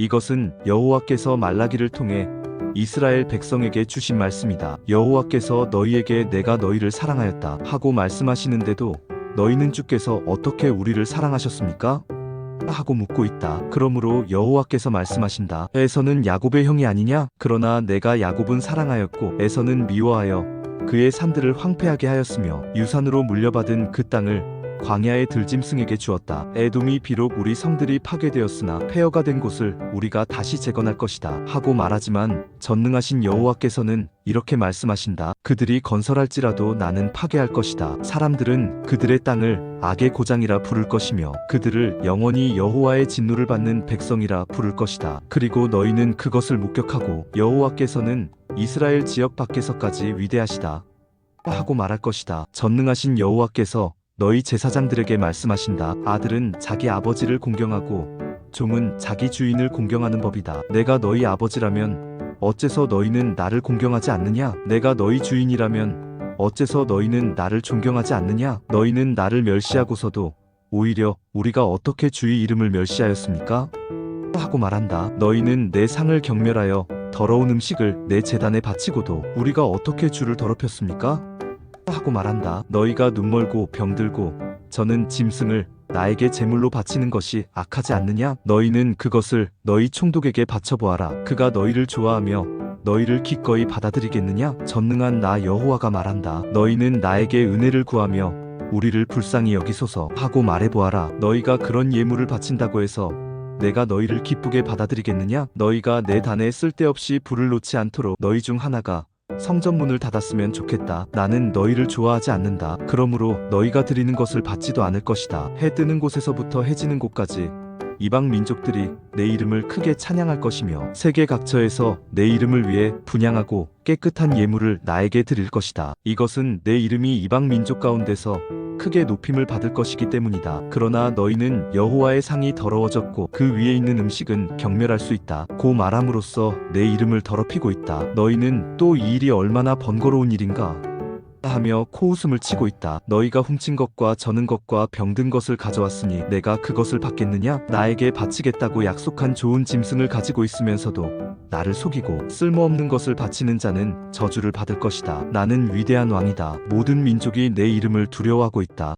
이것은 여호와께서 말라기를 통해 이스라엘 백성에게 주신 말씀이다. 여호와께서 너희에게 내가 너희를 사랑하였다 하고 말씀하시는데도 너희는 주께서 어떻게 우리를 사랑하셨습니까? 하고 묻고 있다. 그러므로 여호와께서 말씀하신다. 에서는 야곱의 형이 아니냐? 그러나 내가 야곱은 사랑하였고 에서는 미워하여 그의 산들을 황폐하게 하였으며 유산으로 물려받은 그 땅을 광야의 들짐승에게 주었다. 에돔이 비록 우리 성들이 파괴되었으나 폐허가 된 곳을 우리가 다시 재건할 것이다. 하고 말하지만 전능하신 여호와께서는 이렇게 말씀하신다. 그들이 건설할지라도 나는 파괴할 것이다. 사람들은 그들의 땅을 악의 고장이라 부를 것이며 그들을 영원히 여호와의 진노를 받는 백성이라 부를 것이다. 그리고 너희는 그것을 목격하고 여호와께서는 이스라엘 지역 밖에서까지 위대하시다. 하고 말할 것이다. 전능하신 여호와께서 너희 제사장들에게 말씀하신다. 아들은 자기 아버지를 공경하고 종은 자기 주인을 공경하는 법이다. 내가 너희 아버지라면 어째서 너희는 나를 공경하지 않느냐? 내가 너희 주인이라면 어째서 너희는 나를 존경하지 않느냐? 너희는 나를 멸시하고서도 오히려 우리가 어떻게 주의 이름을 멸시하였습니까? 하고 말한다. 너희는 내 상을 경멸하여 더러운 음식을 내 재단에 바치고도 우리가 어떻게 주를 더럽혔습니까? 하고 말한다. 너희가 눈멀고 병들고 저는 짐승을 나에게 제물로 바치는 것이 악하지 않느냐? 너희는 그것을 너희 총독에게 바쳐보아라. 그가 너희를 좋아하며 너희를 기꺼이 받아들이겠느냐? 전능한 나 여호와가 말한다. 너희는 나에게 은혜를 구하며 우리를 불쌍히 여기소서 하고 말해보아라. 너희가 그런 예물을 바친다고 해서 내가 너희를 기쁘게 받아들이겠느냐? 너희가 내 단에 쓸데없이 불을 놓지 않도록 너희 중 하나가 성전문을 닫았으면 좋겠다. 나는 너희를 좋아하지 않는다. 그러므로 너희가 드리는 것을 받지도 않을 것이다. 해 뜨는 곳에서부터 해지는 곳까지 이방 민족들이 내 이름을 크게 찬양할 것이며 세계 각처에서 내 이름을 위해 분양하고 깨끗한 예물을 나에게 드릴 것이다. 이것은 내 이름이 이방 민족 가운데서 크게 높임을 받을 것이기 때문이다. 그러나 너희는 여호와의 상이 더러워졌고 그 위에 있는 음식은 경멸할 수 있다. 고 말함으로써 내 이름을 더럽히고 있다. 너희는 또 이 일이 얼마나 번거로운 일인가? 하며 코웃음을 치고 있다. 너희가 훔친 것과 저는 것과 병든 것을 가져왔으니 내가 그것을 받겠느냐? 나에게 바치겠다고 약속한 좋은 짐승을 가지고 있으면서도 나를 속이고 쓸모없는 것을 바치는 자는 저주를 받을 것이다. 나는 위대한 왕이다. 모든 민족이 내 이름을 두려워하고 있다.